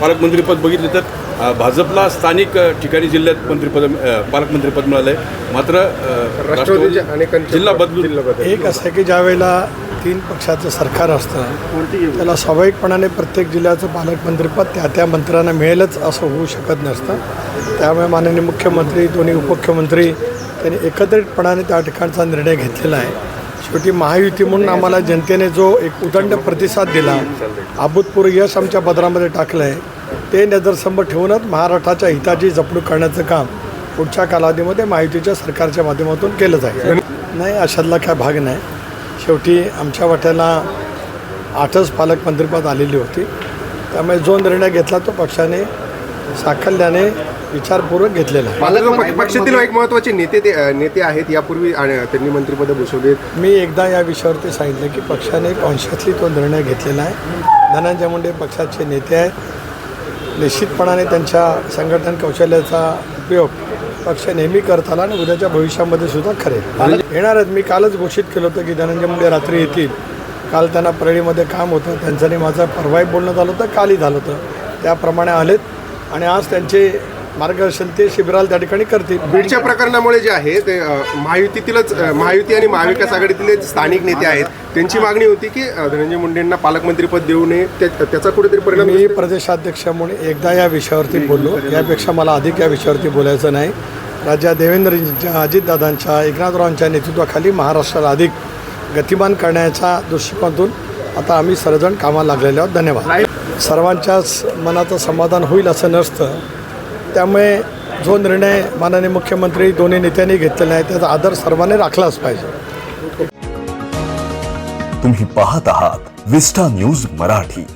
पालकमंत्रीपद बघितलं तर भाजपला स्थानिक ठिकाणी जिल्ह्यात मंत्रिपद पालकमंत्रीपद मिळालं आहे मात्र राष्ट्रवादीच्या जिल्हा बदलून जिल्हा बदल. एक असं आहे की ज्या वेळेला तीन पक्षाचं सरकार असतं त्याला स्वाभाविकपणाने प्रत्येक जिल्ह्याचं पालकमंत्रीपद त्या त्या मंत्र्यांना मिळेलच असं होऊ शकत नसतं. त्यामुळे माननीय मुख्यमंत्री दोन्ही उपमुख्यमंत्री त्यांनी एकत्रितपणाने त्या ठिकाणचा निर्णय घेतलेला आहे. शेवटी महायुती म्हणून आम्हाला जनतेने जो एक उदंड प्रतिसाद दिला अभूतपूर्व यश आमच्या पदरामध्ये टाकलं आहे ते नजरसंब ठेवूनच महाराष्ट्राच्या हिताची जपणूक करण्याचं काम पुढच्या कालावधीमध्ये महायुतीच्या सरकारच्या माध्यमातून केलं जाईल. नाही अशातला काय भाग नाही. शेवटी आमच्या वाट्याला आठच पालकमंत्रीपद आलेली होती. त्यामुळे जो निर्णय घेतला तो पक्षाने साकल्याने विचारपूर्वक घेतलेला आहे. पक्षातील एक महत्त्वाचे नेते ते नेते आहेत. यापूर्वी आणि त्यांनी मंत्रिपद भूषवलेत. मी एकदा या विषयावरती सांगितलं की पक्षाने कॉन्शियसली तो निर्णय घेतलेला आहे. धनंजय मुंडे पक्षाचे नेते आहेत. निश्चितपणाने त्यांच्या संघटन कौशल्याचा उपयोग पक्ष नेहमी करत आला आणि उद्याच्या भविष्यामध्ये सुद्धा खरे. येणार आहेत मी कालच घोषित केलं होतं की धनंजय मुंडे रात्री येतील. काल त्यांना परळीमध्ये काम होतं. त्यांचं आणि माझं परवाही बोलणं झालं होतं. कालही झालं होतं. त्याप्रमाणे आलेत. आणि आज त्यांचे मार्गदर्शन ते शिबिराला त्या ठिकाणी करतील. बीडच्या प्रकरणामुळे जे आहे ते महायुतीतीलच महायुती आणि महाविकास आघाडीतील स्थानिक नेते आहेत त्यांची मागणी होती की धनंजय मुंडेंना पालकमंत्रीपद देऊ नये. त्या- त्याचा कुठेतरी परिणाम मी दिसतोय. प्रदेशाध्यक्ष म्हणून एकदा या विषयावरती बोललो. यापेक्षा मला अधिक या विषयावरती बोलायचं नाही. राज्यात देवेंद्रजींच्या अजितदादांच्या एकनाथरावांच्या नेतृत्वाखाली महाराष्ट्राला अधिक गतिमान करण्याच्या दृष्टिकोनातून आता आम्ही सर्वजण कामाला लागलेले आहोत. धन्यवाद. सर्वांच्याच मनाचं समाधान होईल असं नसतं. त्यामुळे जो निर्णय माननीय मुख्यमंत्री दोन्ही नेत्यांनी घेतलेला आहे त्याचा आदर सर्वांनी राखलाच पाहिजे. तुम्ही पाहत आहात विस्टा न्यूज मराठी.